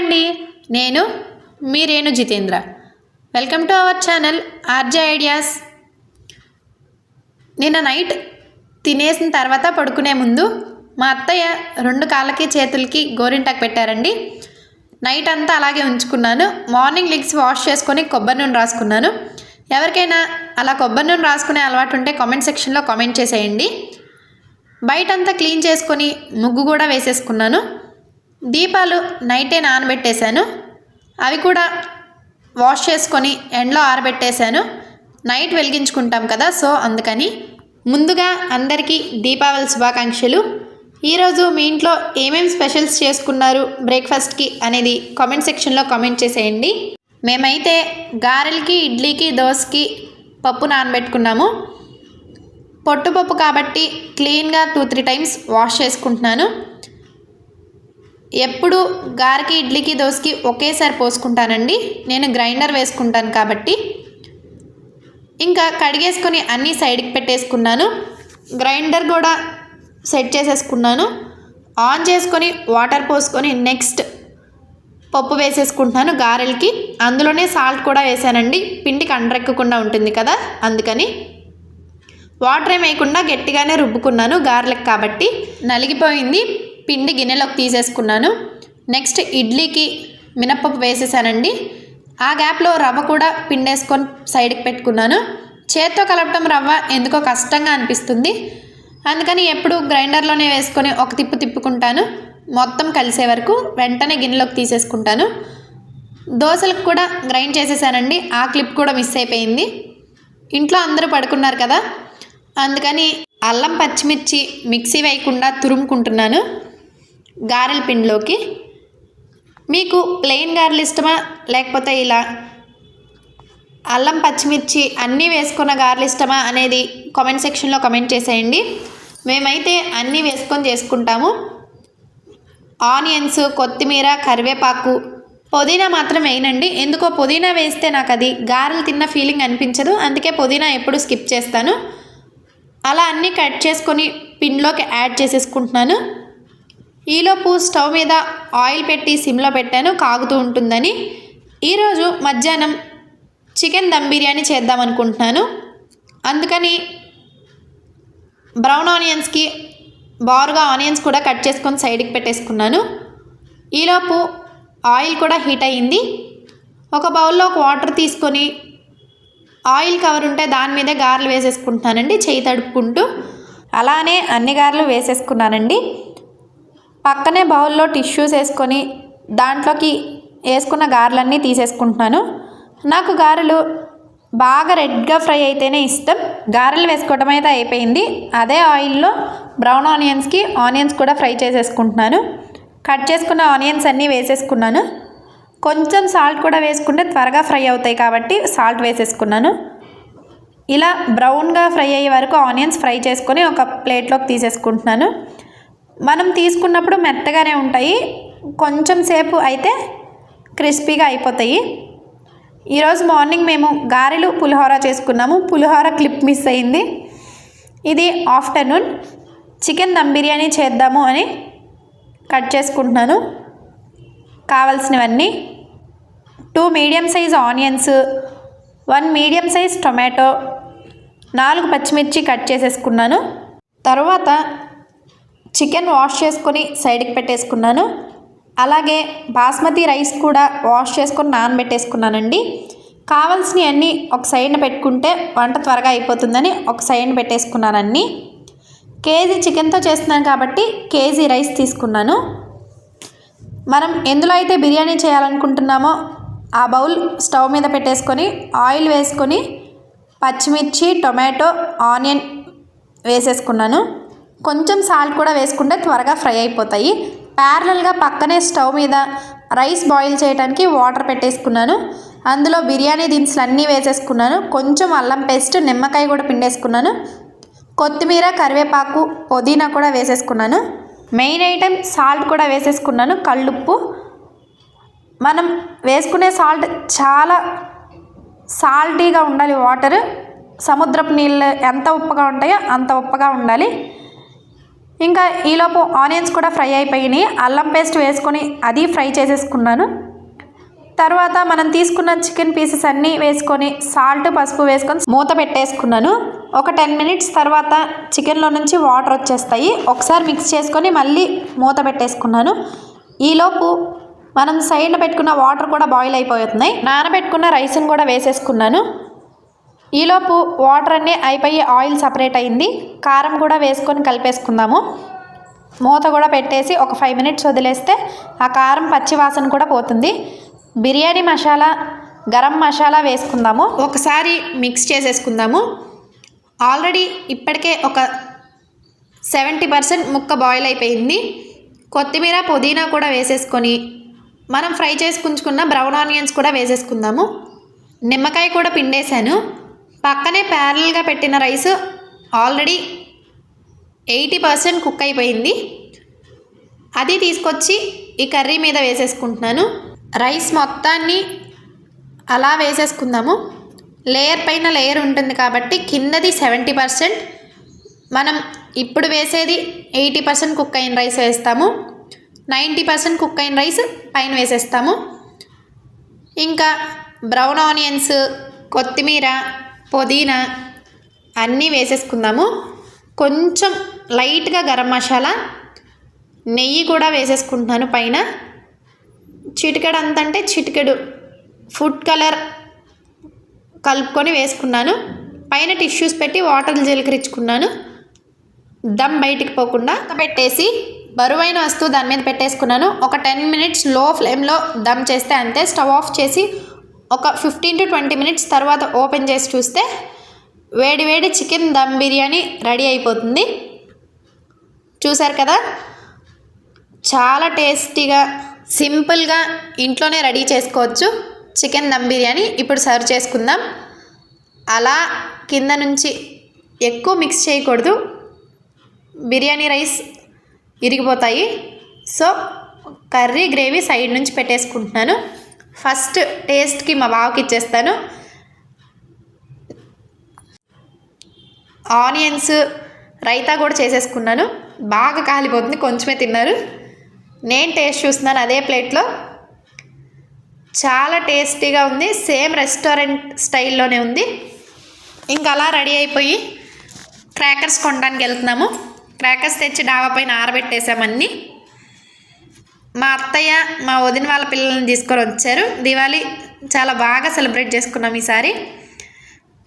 అండి. నేను మీ Renu Jitendra. Welcome to our channel RJ ideas. నిన్న నైట్ తినేసిన తర్వాత పడుకునే ముందు మా అత్తయ్య రెండు కాళ్ళకి చేతులకి గోరింటాకు పెట్టారండి. నైట్ అంతా అలాగే ఉంచుకున్నాను. మార్నింగ్ లెగ్స్ వాష్ చేసుకొని కొబ్బరి నూనె రాసుకున్నాను. ఎవరికైనా అలా కొబ్బరి నూనె రాసుకునే అలవాటు ఉంటే కామెంట్ సెక్షన్లో కామెంట్ చేసేయండి. బయటంతా క్లీన్ చేసుకొని ముగ్గు కూడా వేసేసుకున్నాను. దీపాలు నైటే నానబెట్టేశాను. అవి కూడా వాష్ చేసుకొని ఎండలో ఆరబెట్టేశాను. నైట్ వెలిగించుకుంటాం కదా సో అందుకని ముందుగా అందరికీ దీపావళి శుభాకాంక్షలు. ఈరోజు మీ ఇంట్లో ఏమేం స్పెషల్స్ చేసుకున్నారు బ్రేక్ఫాస్ట్కి అనేది కామెంట్ సెక్షన్లో కామెంట్ చేసేయండి. మేమైతే గారెలకి ఇడ్లీకి దోశకి పప్పు నానబెట్టుకున్నాము. పొట్టుపప్పు కాబట్టి క్లీన్గా టూ త్రీ టైమ్స్ వాష్ చేసుకుంటున్నాను. ఎప్పుడు గారికి ఇడ్లీకి దోశకి ఒకేసారి పోసుకుంటానండి. నేను గ్రైండర్ వేసుకుంటాను కాబట్టి. ఇంకా కడిగేసుకొని అన్నీ సైడ్కి పెట్టేసుకున్నాను. గ్రైండర్ కూడా సెట్ చేసేసుకున్నాను. ఆన్ చేసుకొని వాటర్ పోసుకొని నెక్స్ట్ పప్పు వేసేసుకుంటున్నాను గారెలకి. అందులోనే సాల్ట్ కూడా వేసానండి. పిండికి అండరెక్కకుండా ఉంటుంది కదా అందుకని. వాటర్ ఏం వేయకుండా గట్టిగానే రుబ్బుకున్నాను గారెలకు కాబట్టి. నలిగిపోయింది. పిండి గిన్నెలోకి తీసేసుకున్నాను. నెక్స్ట్ ఇడ్లీకి మినప్పప్పు వేసేసానండి. ఆ గ్యాప్లో రవ్వ కూడా పిండేసుకొని సైడ్కి పెట్టుకున్నాను. చేత్తో కలపటం రవ్వ ఎందుకో కష్టంగా అనిపిస్తుంది. అందుకని ఎప్పుడు గ్రైండర్లోనే వేసుకొని ఒక తిప్పు తిప్పుకుంటాను. మొత్తం కలిసే వరకు వెంటనే గిన్నెలోకి తీసేసుకుంటాను. దోశలకు కూడా గ్రైండ్ చేసేసానండి. ఆ క్లిప్ కూడా మిస్ అయిపోయింది. ఇంట్లో అందరూ పడుకున్నారు కదా. అందుకని అల్లం పచ్చిమిర్చి మిక్సీ వేయకుండా తురుముకుంటున్నాను. గారెల పిండిలోకి. మీకు ప్లెయిన్ గారెలు ఇష్టమా? లేకపోతే ఇలా అల్లం పచ్చిమిర్చి అన్నీ వేసుకున్న గారెలు ఇష్టమా అనేది కామెంట్ సెక్షన్లో కమెంట్ చేసేయండి. మేమైతే అన్నీ వేసుకొని చేసుకుంటాము. ఆనియన్స్ కొత్తిమీర కరివేపాకు పుదీనా మాత్రం వేయనండి. ఎందుకో పుదీనా వేస్తే నాకు అది గారెలు తిన్న ఫీలింగ్ అనిపించదు. అందుకే పుదీనా ఎప్పుడు స్కిప్ చేస్తాను. అలా అన్నీ కట్ చేసుకొని పిండిలోకి యాడ్ చేసేసుకుంటున్నాను. ఈలోపు స్టవ్ మీద ఆయిల్ పెట్టి సిమ్లో పెట్టాను కాగుతూ ఉంటుందని. ఈరోజు మధ్యాహ్నం చికెన్ దమ్ బిర్యానీ చేద్దాం అనుకుంటున్నాను. అందుకని బ్రౌన్ ఆనియన్స్కి బారుగా ఆనియన్స్ కూడా కట్ చేసుకొని సైడ్కి పెట్టేసుకున్నాను. ఈలోపు ఆయిల్ కూడా హీట్ అయ్యింది. ఒక బౌల్లో ఒక వాటర్ తీసుకొని ఆయిల్ కవర్ ఉంటే దాని మీద గారెలు వేసేసుకుంటున్నానండి చేయి తడుపుకుంటూ. అలానే అన్ని గారెలు వేసేసుకున్నానండి. పక్కనే బౌల్లో టిష్యూస్ వేసుకొని దాంట్లోకి వేసుకున్న గారెలన్నీ తీసేసుకుంటున్నాను. నాకు గారెలు బాగా రెడ్గా ఫ్రై అయితేనే ఇష్టం. గారెలు వేసుకోవడం అయితే అయిపోయింది. అదే ఆయిల్లో బ్రౌన్ ఆనియన్స్కి ఆనియన్స్ కూడా ఫ్రై చేసేసుకుంటున్నాను. కట్ చేసుకున్న ఆనియన్స్ అన్నీ వేసేసుకున్నాను. కొంచెం సాల్ట్ కూడా వేసుకుంటే త్వరగా ఫ్రై అవుతాయి కాబట్టి సాల్ట్ వేసేసుకున్నాను. ఇలా బ్రౌన్గా ఫ్రై అయ్యే వరకు ఆనియన్స్ ఫ్రై చేసుకొని ఒక ప్లేట్లోకి తీసేసుకుంటున్నాను. మనం తీసుకున్నప్పుడు మెత్తగానే ఉంటాయి. కొంచెం సేపు అయితే క్రిస్పీగా అయిపోతాయి. ఈరోజు మార్నింగ్ మేము గారెలు పులిహోర చేసుకున్నాము. పులిహోర క్లిప్ మిస్ అయింది. ఇది ఆఫ్టర్నూన్. చికెన్ దమ్ బిర్యానీ చేద్దాము అని కట్ చేసుకుంటున్నాను. కావలసినవన్నీ. Two medium size onions one medium size tomato నాలుగు పచ్చిమిర్చి కట్ చేసేసుకున్నాను. తర్వాత చికెన్ వాష్ చేసుకొని సైడ్కి పెట్టేసుకున్నాను. అలాగే బాస్మతి రైస్ కూడా వాష్ చేసుకొని నానబెట్టేసుకున్నానండి. కావాల్సినవి అన్నీ ఒక సైడ్న పెట్టుకుంటే వంట త్వరగా అయిపోతుందని ఒక సైడ్న పెట్టేసుకున్నానన్నీ కేజీ చికెన్తో చేస్తున్నాను కాబట్టి కేజీ రైస్ తీసుకున్నాను. మనం ఎందులో అయితే బిర్యానీ చేయాలనుకుంటున్నామో ఆ బౌల్ స్టవ్ మీద పెట్టేసుకొని ఆయిల్ వేసుకొని పచ్చిమిర్చి టొమాటో ఆనియన్ వేసేసుకున్నాను. కొంచెం సాల్ట్ కూడా వేసుకుంటే త్వరగా ఫ్రై అయిపోతాయి. ప్యారలల్గా పక్కనే స్టవ్ మీద రైస్ బాయిల్ చేయడానికి వాటర్ పెట్టేసుకున్నాను. అందులో బిర్యానీ దినుసులు అన్నీ వేసేసుకున్నాను. కొంచెం అల్లం పేస్ట్ నిమ్మకాయ కూడా పిండేసుకున్నాను. కొత్తిమీర కరివేపాకు పుదీనా కూడా వేసేసుకున్నాను. మెయిన్ ఐటెం సాల్ట్ కూడా వేసేసుకున్నాను. కళ్ళుప్పు. మనం వేసుకునే సాల్ట్ చాలా సాల్టీగా ఉండాలి. వాటర్ సముద్రపు నీళ్ళు ఎంత ఉప్పగా ఉంటాయో అంత ఉప్పగా ఉండాలి. ఇంకా ఈలోపు ఆనియన్స్ కూడా ఫ్రై అయిపోయినాయి. అల్లం పేస్ట్ వేసుకొని అది ఫ్రై చేసేసుకున్నాను. తర్వాత మనం తీసుకున్న చికెన్ పీసెస్ అన్నీ వేసుకొని సాల్ట్ పసుపు వేసుకొని మూత పెట్టేసుకున్నాను. ఒక టెన్ మినిట్స్ తర్వాత చికెన్లో నుంచి వాటర్ వచ్చేస్తాయి. ఒకసారి మిక్స్ చేసుకొని మళ్ళీ మూత పెట్టేసుకున్నాను. ఈలోపు మనం సైడ్న పెట్టుకున్న వాటర్ కూడా బాయిల్ అయిపోతున్నాయి. నానబెట్టుకున్న రైస్ని కూడా వేసేసుకున్నాను. ఈలోపు వాటర్ అన్నీ అయిపోయి ఆయిల్ సపరేట్ అయింది. కారం కూడా వేసుకొని కలిపేసుకుందాము. మూత కూడా పెట్టేసి ఒక ఫైవ్ మినిట్స్ వదిలేస్తే ఆ కారం పచ్చి వాసన కూడా పోతుంది. బిర్యానీ మసాలా గరం మసాలా వేసుకుందాము. ఒకసారి మిక్స్ చేసేసుకుందాము. ఆల్రెడీ ఇప్పటికే ఒక సెవెంటీ పర్సెంట్ ముక్క బాయిల్ అయిపోయింది. కొత్తిమీర పుదీనా కూడా వేసేసుకొని మనం ఫ్రై చేసుకుంచుకున్న బ్రౌన్ ఆనియన్స్ కూడా వేసేసుకుందాము. నిమ్మకాయ కూడా పిండేశాను. పక్కనే ప్యారల్గా పెట్టిన rice already eighty percent cook అయిపోయింది. అది తీసుకొచ్చి ఈ కర్రీ మీద వేసేసుకుంటున్నాను. రైస్ మొత్తాన్ని అలా వేసేసుకుందాము. లేయర్ పైన లేయర్ ఉంటుంది కాబట్టి కిందది సెవెంటీ పర్సెంట్. మనం ఇప్పుడు వేసేది ఎయిటీ పర్సెంట్ కుక్ అయిన రైస్ వేస్తాము. నైంటీ పర్సెంట్ కుక్ అయిన రైస్ పైన వేసేస్తాము. ఇంకా బ్రౌన్ ఆనియన్స్ కొత్తిమీర పుదీనా అన్నీ వేసేసుకుందాము. కొంచెం లైట్గా గరం మసాలా నెయ్యి కూడా వేసేసుకుంటున్నాను పైన. చిటికెడు అంత అంటే చిటికెడు ఫుడ్ కలర్ కలుపుకొని వేసుకున్నాను. పైన టిష్యూస్ పెట్టి వాటర్ జీలకరించుకున్నాను. దమ్ బయటికి పోకుండా పెట్టేసి బరువైన వస్తువు దాని మీద పెట్టేసుకున్నాను. ఒక టెన్ మినిట్స్లో ఫ్లేమ్లో దమ్ చేస్తే అంతే. స్టవ్ ఆఫ్ చేసి ఒక ఫిఫ్టీన్ టు ట్వంటీ మినిట్స్ తర్వాత ఓపెన్ చేసి చూస్తే వేడి వేడి చికెన్ దమ్ బిర్యానీ రెడీ అయిపోతుంది. చూసారు కదా? చాలా టేస్టీగా సింపుల్గా ఇంట్లోనే రెడీ చేసుకోవచ్చు చికెన్ దమ్ బిర్యానీ. ఇప్పుడు సర్వ్ చేసుకుందాం. అలా కింద నుంచి ఎక్కువ మిక్స్ చేయకూడదు. బిర్యానీ రైస్ ఇరిగిపోతాయి. సో కర్రీ గ్రేవీ సైడ్ నుంచి పెట్టేసుకుంటున్నాను. ఫస్ట్ టేస్ట్కి మా బావకి ఇచ్చేస్తాను. ఆనియన్స్ రైతా కూడా చేసేసుకున్నాను. బాగా కాలిపోతుంది కొంచెమే తిన్నారు. నేను టేస్ట్ చూస్తున్నాను అదే ప్లేట్లో. చాలా టేస్టీగా ఉంది సేమ్ రెస్టారెంట్ స్టైల్లోనే ఉంది. ఇంకా అలా రెడీ అయిపోయి క్రాకర్స్ కొనడానికి వెళ్తున్నాము. క్రాకర్స్ తెచ్చి డాబా పైన ఆరబెట్టేసామన్నీ మా అత్తయ్య మా వదిన వాళ్ళ పిల్లల్ని తీసుకొని వచ్చారు. దివాళీ చాలా బాగా సెలబ్రేట్ చేసుకున్నాం ఈసారి.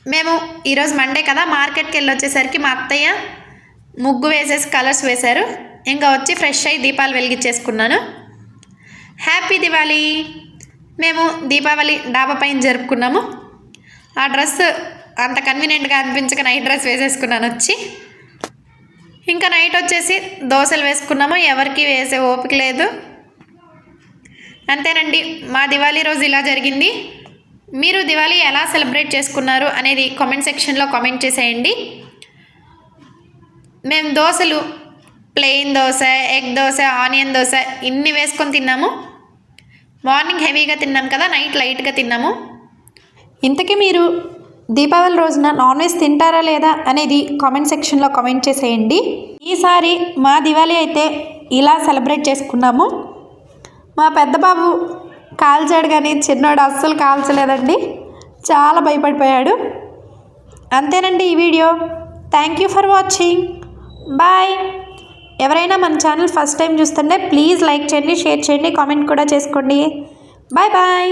మేము ఈరోజు మండే కదా మార్కెట్కి వెళ్ళి వచ్చేసరికి మా అత్తయ్య ముగ్గు వేసేసి కలర్స్ వేశారు. ఇంకా వచ్చి ఫ్రెష్ అయ్యి దీపాలు వెలిగించేసుకున్నాను. హ్యాపీ దివాళీ! మేము దీపావళి డాబా పైన జరుపుకున్నాము. ఆ డ్రెస్ అంత కన్వీనియంట్గా అనిపించక నైట్ డ్రెస్ వేసేసుకున్నాను వచ్చి. ఇంకా నైట్ వచ్చేసి దోశలు వేసుకున్నాము. ఎవరికి వేసే ఓపిక లేదు. అంతేనండి. మా దివాళీ రోజు ఇలా జరిగింది. మీరు దివాళీ ఎలా సెలబ్రేట్ చేసుకున్నారు అనేది కామెంట్ సెక్షన్లో కామెంట్ చేసేయండి. మేము దోశలు plain dosa egg dosa onion dosa ఇన్ని వేసుకొని తిన్నాము. మార్నింగ్ హెవీగా తిన్నాం కదా నైట్ లైట్గా తిన్నాము. ఇంతకీ మీరు దీపావళి రోజున నాన్ వెజ్ తింటారా లేదా అనేది కామెంట్ సెక్షన్లో కామెంట్ చేసేయండి. ఈసారి మా దివాళీ అయితే ఇలా సెలబ్రేట్ చేసుకున్నాము. మా పెద్ద బాబు కాల్చాడు కానీ చిన్నోడు అస్సలు కాల్చలేదండి. చాలా భయపడిపోయాడు. అంతేనండి ఈ video. Thank you for watching bye ఎవరైనా మన ఛానల్ ఫస్ట్ టైం చూస్తుంటే ప్లీజ్ లైక్ చేయండి షేర్ చేయండి కామెంట్ కూడా చేసుకోండి. Bye bye